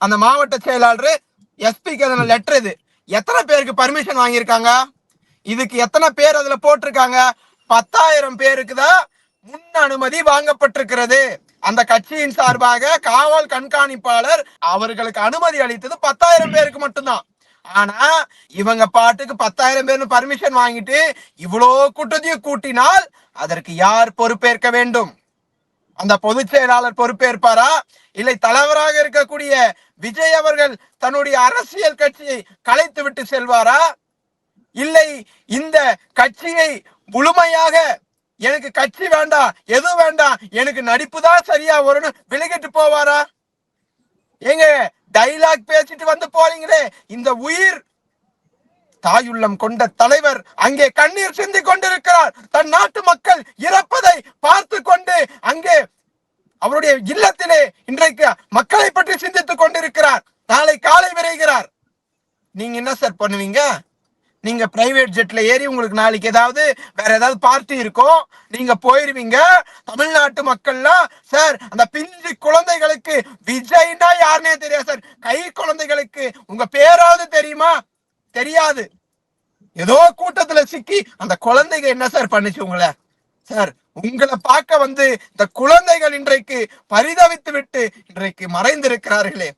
அந்த மாவட்ட செயலாளர் எஸ்பிக்கு அதில் லெட்டர் இது. எத்தனை பேருக்கு பர்மிஷன் வாங்கியிருக்காங்க? இதுக்கு எத்தனை பேர் அதுல போட்டிருக்காங்க? பத்தாயிரம் பேருக்கு தான் முன் அனுமதி வாங்கப்பட்டிருக்கிறது. அந்த கட்சியின் சார்பாக காவல் கண்காணிப்பாளர் அவர்களுக்கு அனுமதி அளித்தது பத்தாயிரம் பேருக்கு மட்டும்தான். ஆனா இவங்க பாட்டுக்கு பத்தாயிரம் பேர்னு பர்மிஷன் வாங்கிட்டு இவ்வளோ கூட்டத்தையும் கூட்டினால் அதற்கு யார் பொறுப்பேற்க வேண்டும்? அந்த பொதுச் செயலாளர் பொறுப்பேற்பாரா? இல்லை தலைவராக இருக்கக்கூடிய விஜய் அவர்கள் தன்னுடைய அரசியல் கட்சியை கலைத்து விட்டு செல்வாரா? இல்லை இந்த கட்சியை முழுமையாக எனக்கு கட்சி வேண்டாம் எதுவும் வேண்டாம் எனக்கு நடிப்பு தான் சரியா வரும்னு விலகிட்டு போவாரா? ஏங்க டைலாக் பேசிட்டு வந்து போறீங்களே இந்த உயிர். தாயுள்ளம் கொண்ட தலைவர் அங்கே கண்ணீர் சிந்தி கொண்டிருக்கிறார். தன் நாட்டு மக்கள் இறப்பதை பார்த்து கொண்டு அங்கே அவருடைய இல்லத்திலே இன்றைக்கு மக்களை பற்றி சிந்தித்துக் கொண்டிருக்கிறார். நாளை காலை விரைகிறார். நீங்க என்ன சார் பண்ணுவீங்க? நீங்க பிரைவேட் ஜெட்ல ஏறி உங்களுக்கு நாளைக்கு ஏதாவது வேற ஏதாவது பார்ட்டி இருக்கும் நீங்க போயிருவீங்க. தமிழ்நாட்டு மக்கள்லாம் சார் அந்த பிஞ்சு குழந்தைகளுக்கு விஜய்னா யாருனே தெரியாது சார் கை குழந்தைகளுக்கு உங்க பேராவது தெரியுமா? தெரியாது. ஏதோ கூட்டத்துல சிக்கி அந்த குழந்தைங்க என்ன சார் பண்ணுச்சு உங்களை? சார் உங்களை பார்க்க வந்து இந்த குழந்தைகள் இன்றைக்கு பரிதவித்து விட்டு இன்றைக்கு மறைந்திருக்கிறார்களே.